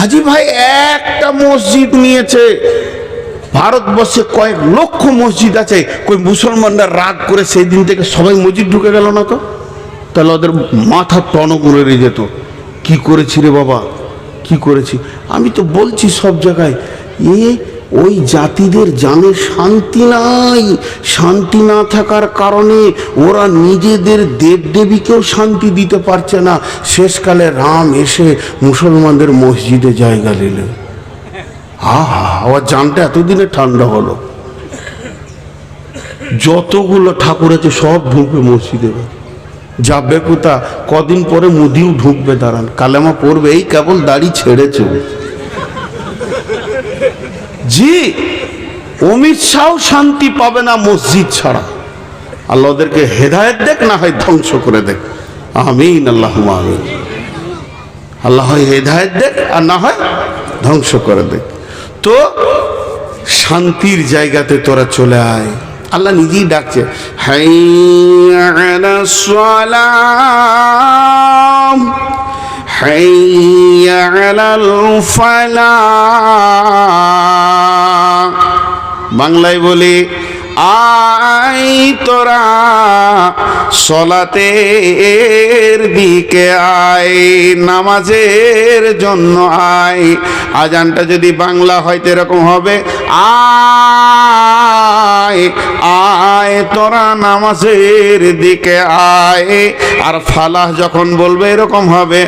হাজি ভাই একটা মসজিদ নিয়েছে। ভারতবর্ষে কয়েক লক্ষ মসজিদ আছে। কই মুসলমানরা রাগ করে সেই দিন থেকে সবাই মসজিদ ঢুকে গেল না তো? তাহলে ওদের মাথা টন করে রে যেত। কি করেছি রে বাবা? কি করেছি? আমি তো বলছি সব জায়গায় এ ওই জাতিদের জানে শান্তি নাই। শান্তি না থাকার কারণে ওরা নিজেদের দেব দেবীকেও শান্তি দিতে পারছে না। শেষকালে রাম এসে মুসলমানদের মসজিদে জায়গা নিলেন হা আমার জানটা এতদিনে ঠান্ডা হলো। যতগুলো ঠাকুর আছে সব ঢুকবে মসজিদে। যাবে কোথা কদিন পরে মুদিও ঢুকবে, দাঁড়ান। কালেমা পড়বে, এই কেবল দাড়ি ছেড়েছে। জি, অমিত শাহ শান্তি পাবে না মসজিদ ছাড়া। আল্লাহ ওদেরকে হেদায়ত দেখ, না হয় ধ্বংস করে দেখ। আমিন আল্লাহ আমিন। আল্লাহ হয় হেদায়ত দেখ, আর না হয় ধ্বংস করে দেখ। তো, শান্তির জায়গাতে তোরা চলে আয়। আল্লাহ নিজেই ডাকছে, হাইয়া হাইয়া আলাল ফালাহ বাংলায় বলি আই তোরা সলাতের দিকে আয়, নামাজের জন্য আয়। আজানটা যদি বাংলা হয়তো এরকম হবে, আয় আয় তোরা নামাজের দিকে আয়। আর ফালাহ যখন বলবে এরকম হবে,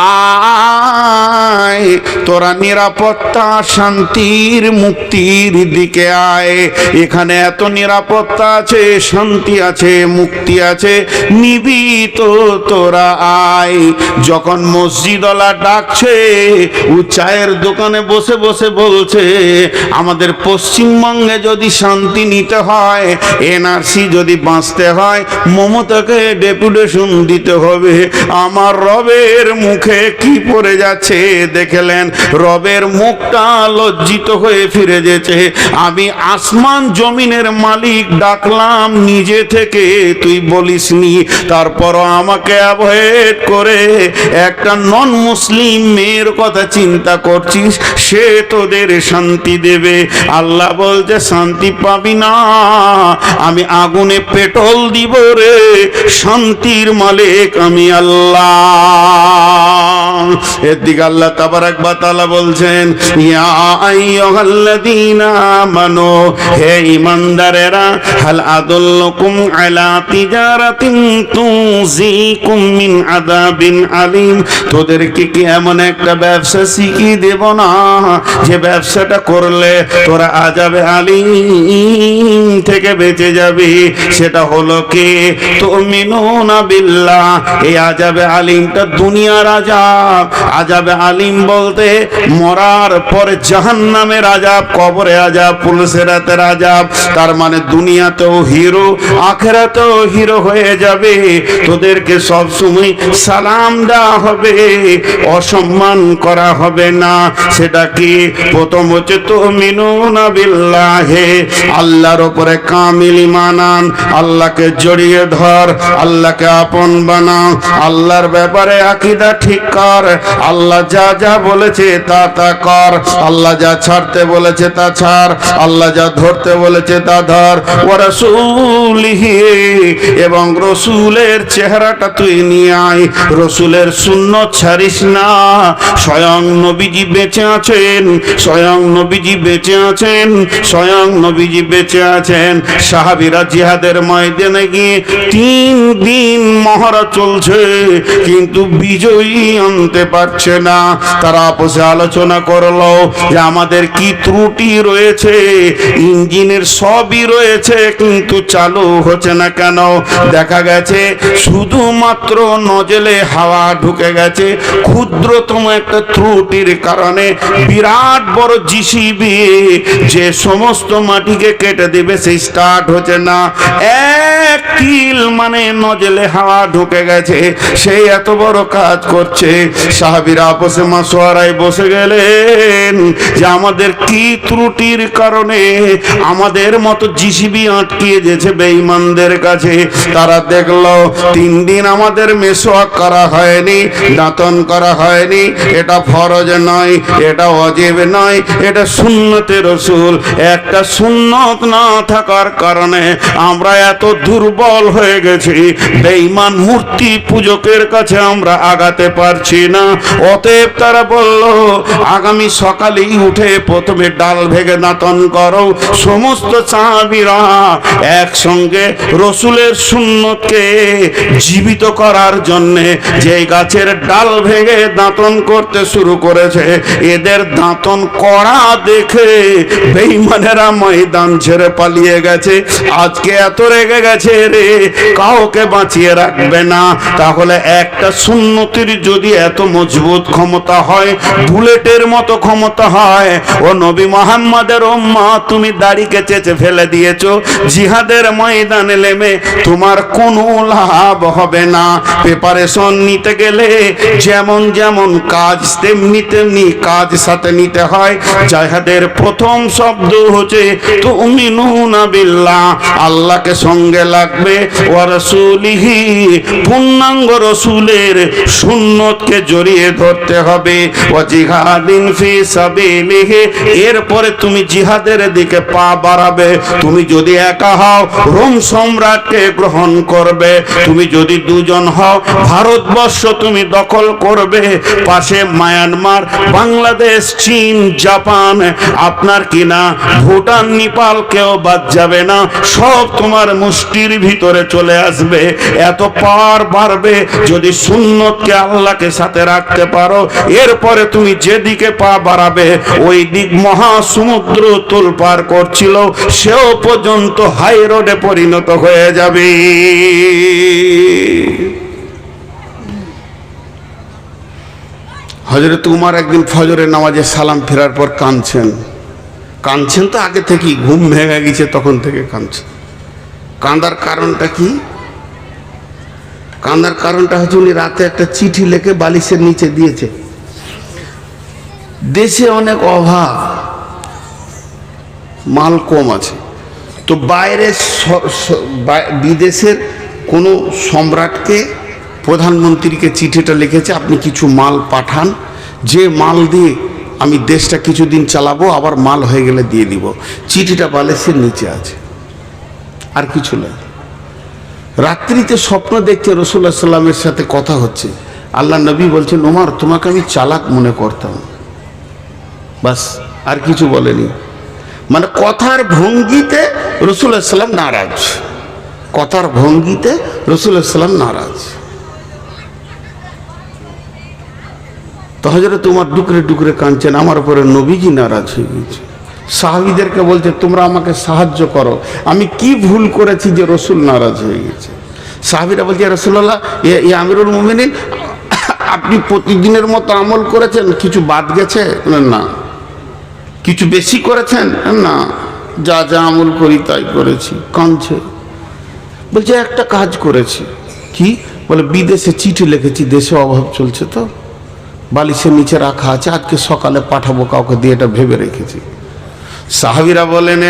আয় তোরা নিরাপত্তা শান্তির মুক্তির দিকে আয়। এখানে এত নিরাপত্তা আছে, শান্তি আছে, মুক্তি আছে। নিবিত তোরা আয়। যখন মসজিদওয়ালা ডাকছে চায়ের দোকানে বসে বসে বলছে, আমাদের পশ্চিমবঙ্গে যদি শান্তি নিতে হয়, এনআরসি যদি বাঁচতে হয়, মমতাকে ডেপুটেশন দিতে হবে। আমার রবের মুখে কি পড়ে যাচ্ছে দেখলেন? রবের মুখটা লজ্জিত হয়ে ফিরে যেছে আমি আসমান জমিনের মালিক ডাকলাম, নিজে থেকে তুই বলিসনি। তারপরও আমাকে অ্যাভয়েড করে একটা নন মুসলিম মেয়ের কথা চিন্তা করছিস, সে তোদের শান্তি দেবে। আল্লাহ বলছে, শান্তি পাবি না। আমি আগুনে পেট্রোল দিব রে। শান্তির মালিক আমি আল্লাহ। এর আল্লাহ তাবারাক বা তাআলা বলছেন, ইয়া আইয়ুহাল্লাযীনা আমানু, হে ঈমানদারেরা হাল আদুল্লুকুম আলা তিজারাতিন তুযিকুম মিন আলিম। তোদেরকে কি এমন একটা ব্যবসা শিখিয়ে দেব না? যে ব্যবসাটা করলে তোরা আলিম থেকে বেঁচে সেটা হলো কি? তুমিনুনা বিল্লাহ। এই আজাবে আলিমটা দুনিয়ার আজাব আজাবে আলিম বলতে মরার পরে জাহান্নামের আজাব কবরে আজাব পুলিশের রাতের তার মানে দুনিয়াতেও হিরো আখেরাতেও হিরো হয়ে যাবে। তোদেরকে সব সময় সালাম দেওয়া হবে, অসম্মান করা হবে না। সেটা কি? প্রথম হচ্ছে তো মিনুনা বিল্লাহে, আল্লাহর ওপরে কামিল মানান আল্লাহকে জড়িয়ে ধর, আল্লাহকে আপন বানাও আল্লাহর ব্যাপারে আকিদা ঠিক কর, আল্লাহ যা যা বলেছে তা তা কর, আল্লাহ যা ছাড়তে বলেছে তা ছাড়, আল্লাহ যা ধরতে বলেছে তা ধর এবং রসুলের চেহারাটা তুই নিয়ে আয়। রসুলের শূন্য ছাড়িস না। স্বয়ং নবীজি বেঁচে আছেন, স্বয়ং নবীজি বেঁচে আছেন, স্বয়ং নবীজি বেঁচে আছেন। সাহাবিরা জিহাদের ময়দানে গিয়ে তিন দিন মহড়া চলছে, কিন্তু বিজয়ী আনতে পারছে না। তারা আপসে আলোচনা করল যে আমাদের কি ত্রুটি রয়েছে? ইঞ্জিনের সবই রয়েছে, কিন্তু চালু হচ্ছে না কেন? দেখা গেছে, শুধুমাত্র নজলে হাওয়া ঢুকে গেছে। ক্ষুদ্রতম একটা ত্রুটির কারণে বিরাট বড় জিসিবি যে সমস্ত মাটিকে কেটে দেবে সেই স্টার্ট হচ্ছে না। একটা কিল মানে নজলে হাওয়া ঢুকে গেছে সেই এত বড় কাজ করছে। সাহাবিরা আপসে মাসোয়ারায় বসে গেলেন যে, আমাদের কি ত্রুটির কারণে আমাদের মতো জিসিবি আটকিয়ে যেছে বেঈমানদের কাছে? তারা দেখল, তিন দিন আমাদের মেসোয়াক করা হয়নি, দাঁতন করা হয়নি। এটা ফরজ নয়, এটা অজেব নয়, এটা সুন্নতে রসুল। একটা সুন্নত না থাকার কারণে আমরা এত দুর্বল হয়ে গেছি। বেঈমান মূর্তি পূজকের কাছে আমরা আগাতে পারছি না। অতএব তারা বলল, আগামী সকালেই উঠে প্রথমে ডাল ভেঙে দাঁতন করো। সমস্ত চাবিরা একসঙ্গে রসুলের সুন্নতকে জীবিত করার জন্যে যে গাছের ডাল ভেঙে দাঁতন করতে শুরু করেছে, এদের দাঁতন করা দেখে বেইমানেরা ময়দান ছেড়ে পালিয়ে গেছে। আজকে এত রেগে গেছে রে কাউকে বাঁচিয়ে রাখবে না। তাহলে একটা সুন্নতির যদি এত মজবুত ক্ষমতা হয়, বুলেটের মতো ক্ষমতা হয়, ও নবী মোহাম্মদের ওম্মা তুমি দাড়িকে চেচে ফেলে দিয়েছ, জিহাদের ময়দানে নেমে তোমার কোনো লাভ হবে না। প্রিপারেশন নিতে গেলে যেমন যেমন কাজ, তেমনি তেমনি কাজ সাথে নিতে হয়। জাহাদের প্রথম শব্দ হচ্ছে তুমি নুনা বিল্লাহ, আল্লাহকে সঙ্গে লাগবে ও রসুলিহি, পূর্ণাঙ্গ রসুলের সুন্নতকে জড়িয়ে ধরতে হবে। ও জিহাদিন ফি সাবিলিহি, এরপরে তুমি জিহাদের দিকে পা বাড়াবে। তুমি যদি একা হও, রোম সম্রাটকে গ্রহণ করবে। তুমি যদি দুজন হও, ভারতবর্ষ তুমি দখল করবে। পাশে মায়ানমার, বাংলাদেশ, চীন, জাপান, আপনার কিনা ভুটান, নেপাল কেউ বাদ যাবে না। সব তোমার মুষ্টির ভিতরে চলে আসবে, এত পার বাড়বে, যদি সুন্নতকে আল্লাহকে সাথে রাখতে পারো, এরপরে তুমি যেদিকে পা বাড়াবে, ওই দিক মহাসমুদ্র তোলপার করছিল, সেও পর্যন্ত হাই রোডে পরিণত হয়ে যাবে। হজরত উমার একদিন ফজরের নামাজে সালাম ফেরার পর কাঁদছেন। কাঁদছেন তো আগে থেকেই, ঘুম ভেঙে গেছে তখন থেকে কাঁদছেন। কাঁদার কারণটা কি? কাঁদার কারণটা হচ্ছে উনি রাতে একটা চিঠি লেখে বালিশের নিচে দিয়েছে। দেশে অনেক অভাব, মাল কম আছে। তো বাইরে স- স- বাই- বিদেশের কোনো সম্রাটকে, প্রধানমন্ত্রীকে চিঠিটা লিখেছে, আপনি কিছু মাল পাঠান, যে মাল দিয়ে আমি দেশটা কিছুদিন চালাবো, আবার মাল হয়ে গেলে দিয়ে দিব। চিঠিটা বালিশের নিচে আছে। আর কিছু নেই। রাত্রিতে স্বপ্ন দেখছে রসুল্লাহ সাল্লামের সাথে কথা হচ্ছে। আল্লাহ নবী বলছেন, ওমার, তোমাকে আমি চালাক মনে করতাম। বাস, আর কিছু বলেনি। মানে কথার ভঙ্গিতে রসুল্লাহ সাল্লাম নারাজ। কথার ভঙ্গিতে রসুল্লাহ সাল্লাম নারাজ। তো তোমার ডুকরে ডুকরে কাঁদছেন, আমার উপরে নবীজি নারাজ হয়ে গেছে সাহাবিদেরকে বলছে, তোমরা আমাকে সাহায্য করো। আমি কি ভুল করেছি যে রসুল নারাজ হয়ে গেছে? সাহাবিরা বলছে রসুল্লাহ এ আমিরুল মুমিনিন, আপনি প্রতিদিনের মতো আমল করেছেন, কিছু বাদ গেছে? না। কিছু বেশি করেছেন? না। যা যা আমল করি, তাই করেছি। কাঁদছে? বলছে, একটা কাজ করেছি। কি? বলে, বিদেশে চিঠি লিখেছি, দেশে অভাব চলছে তো। বালিশের নিচে রাখা আছে, আজকে সকালে পাঠাবো কাউকে দিয়ে, এটা ভেবে রেখেছি। সাহাবিরা বলেন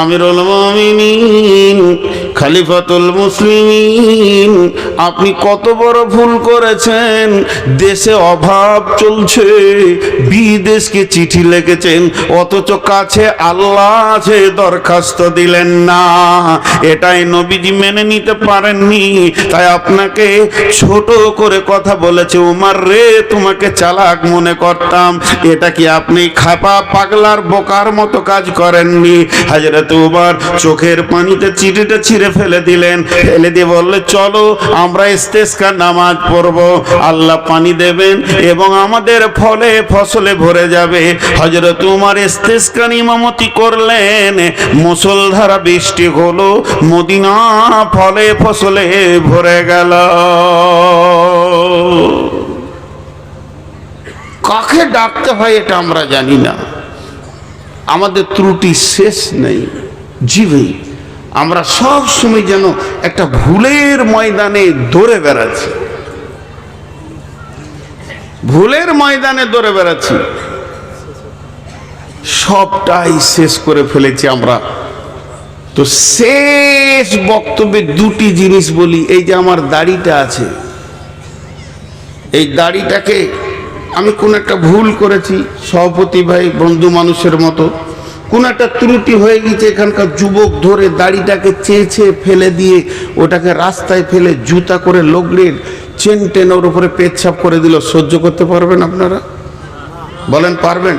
আমিরুল মুমিনিন, খালিফাতুল মুসলিমিন, আপনি কত বড় ভুল করেছেন, দেশে অভাব চলছে, বিদেশকে চিঠি লিখেছেন, অথচ কাছে আল্লাহ আছে দরখাস্ত দিলেন না, এটাই নবীজি মেনে নিতে পারেননি, তাই আপনাকে ছোট করে কথা বলেছে, উমার রে, তোমাকে চালাক মনে করতাম, এটা কি আপনি খাপা পাগলার বোকার মতো কাজ করেননি? হাজরত উমার চোখের পানিতে চিঠিটা ছিঁড়ে ফেলে দিলেন। ফেলে দিয়ে বললে, চলো, আমরা ইস্তেস্কার নামাজ পড়ব। আল্লাহ পানি দেবেন এবং আমাদের ফলে ফসলে ভরে যাবে। হজরত উমার ইস্তেস্কার ইমামতি করলেন। মুসলধারা বৃষ্টি হলো, মদিনা ফলে ফসলে ভরে গেল। কাকে ডাকতে হয় এটা আমরা জানি না। আমাদের ত্রুটি শেষ নেই জীবে আমরা সব সময় যেন একটা ভুলের ময়দানে দৌড়ে বেড়াচ্ছি। ভুলের ময়দানে দৌড়ে বেড়াচ্ছি। সবটাই শেষ করে ফেলেছি আমরা। তো শেষ বক্তব্যে দুটি জিনিস বলি, এই যে আমার দাড়িটা আছে, এই দাড়িটাকে আমি কোন একটা ভুল করেছি, সভাপতি ভাই, বন্ধু মানুষের মতো। কোন একটা ত্রুটি হয়ে গেছে, এখানকার যুবক ধরে দাড়িটাকে চেয়েছে ফেলে দিয়ে ওটাকে রাস্তায় ফেলে জুতা করে লগড়ের চেন টেন ওর উপরে পেচ্ছাপ করে দিল। সহ্য করতে পারবেন আপনারা? বলেন, পারবেন?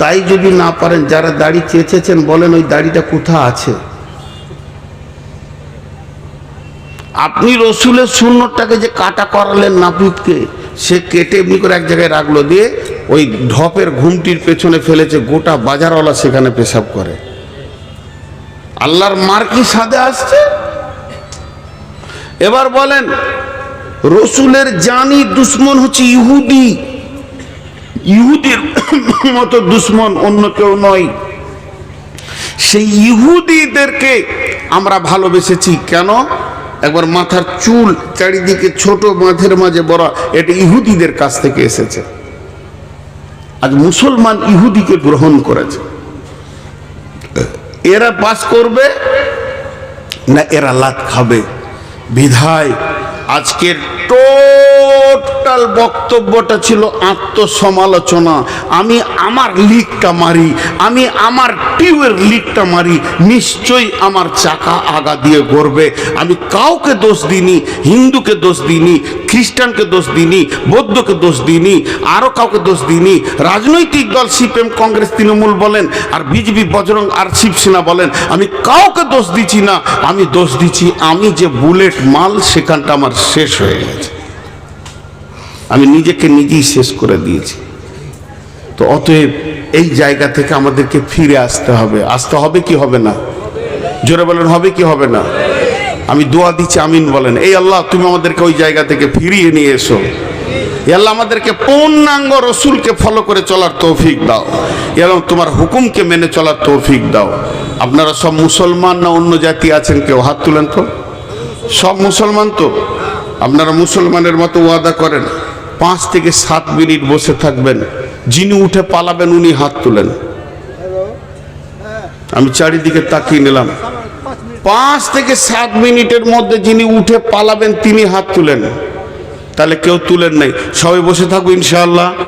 তাই যদি না পারেন, যারা দাড়ি চেয়েছেন বলেন ওই দাড়িটা কোথা আছে? আপনি রসুলের শূন্যটাকে যে কাটা করালেন নাপিতকে সে কেটে এমনি করে এক জায়গায় রাখল দিয়ে ওই ঢপের ঘুমটির পেছনে ফেলেছে, গোটা বাজারওয়ালা সেখানে পেশাব করে। আল্লাহর মার কি সাদে আসছে? এবার বলেন, রসুলের জানি দুশ্মন হচ্ছে ইহুদি। ইহুদির মতো দুশ্মন অন্য কেউ নয়। সেই ইহুদিদেরকে আমরা ভালোবেসেছি। কেন? একবার মাথার চুল চারিদিকে ছোট মাঝের মাঝে বড়, এটা ইহুদিদের কাছ থেকে এসেছে। আজ মুসলমান ইহুদিকে গ্রহণ করেছে। এরা পাস করবে না এরা লাত খাবে? বিধায় আজকের টোটাল বক্তব্যটা ছিল আত্মসমালোচনা। আমি আমার লিকটা মারি, আমি আমার টিউবের লিকটা মারি, নিশ্চয়ই আমার চাকা আগা দিয়ে গড়বে। আমি কাউকে দোষ দিইনি, হিন্দুকে দোষ দিইনি, খ্রিস্টানকে দোষ দিইনি, বৌদ্ধকে দোষ দিইনি, আরও কাউকে দোষ দিইনি। রাজনৈতিক দল সিপিএম, কংগ্রেস, তৃণমূল বলেন, আর বিজেপি, বজরং, আর শিবসেনা বলেন, আমি কাউকে দোষ দিচ্ছি না, আমি দোষ দিচ্ছি, আমি যে বুলেট মাল, সেখানটা আমার শেষ হয়ে গেছে। আমি নিজেকে নিজেই শেষ করে দিয়েছি। তো অতএব এই জায়গা থেকে আমাদেরকে ফিরে আসতে হবে। আসতে হবে কি হবে না? জোরে বলেন, হবে কি হবে না? আমি দোয়া দিচ্ছি, আমিন বলেন। এই আল্লাহ, তুমি আমাদেরকে ওই জায়গা থেকে ফিরিয়ে নিয়ে এসো। আল্লাহ আমাদেরকে পূর্ণাঙ্গ রসুলকে ফলো করে চলার তৌফিক দাও। এবং তোমার হুকুমকে মেনে চলার তৌফিক দাও। আপনারা সব মুসলমান না অন্য জাতি আছেন কেউ? হাত তুলেন তো। সব মুসলমান তো? আপনারা মুসলমানের মতো ওয়াদা করেন। পাঁচ থেকে সাত মিনিট বসে থাকবেন। যিনি উঠে পালাবেন, উনি হাত তুলেন। আমি চারিদিকে তাকিয়ে নিলাম। পাঁচ থেকে সাত মিনিটের মধ্যে যিনি উঠে পালাবেন, তিনি হাত তুলেন। তাহলে কেউ তুলেন নাই। সবাই বসে থাকব ইনশাআল্লাহ।